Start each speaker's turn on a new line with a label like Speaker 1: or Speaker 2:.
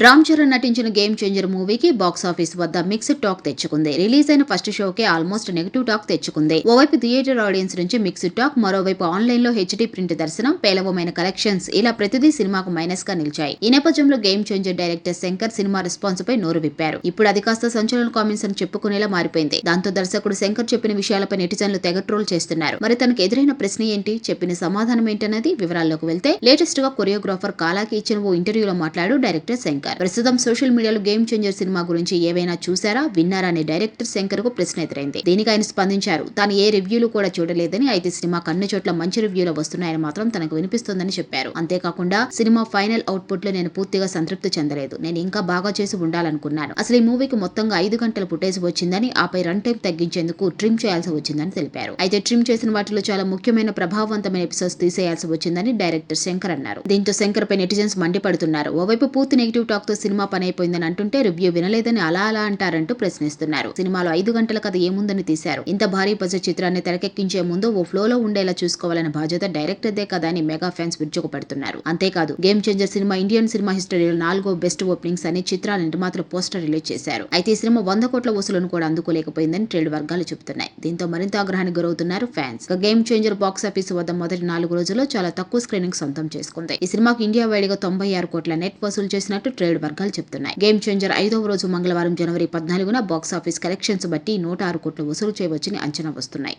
Speaker 1: రామ్ చరణ్ నటించిన game changer మూవీకి box office వద్ద మిక్స్డ్ టాక్ తెచ్చుకుంది. రిలీజ్ అయిన ఫస్ట్ షోకే ఆల్మోస్ట్ నెగిటివ్ టాక్ తెచ్చుకుంది. ఓవైపు థియేటర్ ఆడియన్స్ నుంచి మిక్స్డ్ టాక్ మరోవైపు ఆన్లైన్లో హెచ్డీ ప్రింట్ దర్శనం పేలవమైన కలెక్షన్స్ ఇలా ప్రతిదీ సినిమాకు మైనస్గా నిలిచాయి. ఈ నేపథ్యంలో Game Changer director Shankar cinema response పై నోరు విప్పారు. ఇప్పుడు అది కాస్త సంచలన కామెంట్స్ అని చెప్పుకునేలా మారిపోయింది. దాంతో దర్శకుడు శంకర్ చెప్పిన విషయాలపై నెటిజన్లు తెగ ట్రోల్ చేస్తున్నారు. మరి తనకు ఎదురైన ప్రశ్న ఏంటి? చెప్పిన సమాధానం ఏంటన్నది వివరాల్లోకి వెళ్తే లేటెస్ట్గా కొరియోగ్రాఫర్ కాలాకి ఇచ్చిన ఓ ఇంటర్వ్యూలో మాట్లాడు డైరెక్టర్ శంకర్. ప్రస్తుతం సోషల్ మీడియాలో గేమ్ చేంజర్ సినిమా గురించి ఏవైనా చూసారా విన్నారా? అనే డైరెక్టర్ శంకర్కు ప్రశ్న ఎదురైంది. దీనికి ఆయన స్పందించారు. తాను ఏ రివ్యూలు కూడా చూడలేదని అయితే సినిమా అన్ని చోట్ల మంచి రివ్యూలు వస్తున్నాయని మాత్రం తనకు వినిపిస్తోందని చెప్పారు. అంతేకాకుండా సినిమా ఫైనల్ అవుట్పుట్లో నేను పూర్తిగా సంతృప్తి చెందలేదు. నేను ఇంకా బాగా చేసి ఉండాలనుకున్నాను. అసలు ఈ మూవీకి మొత్తంగా ఐదు గంటల ఫుటేజ్ వచ్చిందని ఆపై రన్ టైం తగ్గించేందుకు ట్రిమ్ చేయాల్సి వచ్చిందని తెలిపారు. అయితే ట్రిమ్ చేసిన వాటిలో చాలా ముఖ్యమైన ప్రభావవంతమైన ఎపిసోడ్స్ తీసేయాల్సి వచ్చిందని డైరెక్టర్ శంకర్ అన్నారు. దీంతో శంకర్ పై నెటిజన్స్ మండిపడుతున్నారు. ఓవైపు పూర్తి నెగిటివ్ టాక్తో సినిమా పని అయిపోయిందని అంటుంటే రివ్యూ వినలేదని అలా అలా అంటారంటూ ప్రశ్నిస్తున్నారు. సినిమాలో ఐదు గంటల కథ ఏముందని తీశారు. ఇంత భారీ బడ్జెట్ చిత్రాన్ని తెరకెక్కించే ముందు ఓ ఫ్లోలో ఉండేలా చూసుకోవాలని బాధ్యత డైరెక్టర్దే కదా అని మెగా ఫ్యాన్స్ విరుచుకుపడుతున్నారు అంతేకాదు Game Changer cinema Indian cinema హిస్టరీలో నాలుగో బెస్ట్ ఓపెనింగ్స్ అని చిత్రాల నిర్మాతలు పోస్టర్ రిలీజ్ చేశారు. అయితే ఈ సినిమా వంద కోట్ల వసూలను కూడా అందుకోలేకపోయిందని ట్రేడ్ వర్గాలు చెబుతున్నాయి. దీంతో మరింత ఆగ్రహానికి గురవుతున్నారు fans Game Changer box office వద్ద మొదటి నాలుగు రోజుల్లో చాలా తక్కువ స్క్రీనింగ్ సొంతం చేసుకుంది. ఈ సినిమాకు ఇండియా వైడ్గా తొంభై ఆరు కోట్ల నెట్ వసూలు చేసినట్టు ట్రేడ్ వర్గాలు చెబుతున్నాయి. గేమ్ చేంజర్ ఐదవ రోజు మంగళవారం జనవరి పద్నాలుగున బాక్స్ ఆఫీస్ కలెక్షన్స్ బట్టి నూట ఆరు కోట్లు వసూలు చేయవచ్చని అంచనా వస్తున్నాయి.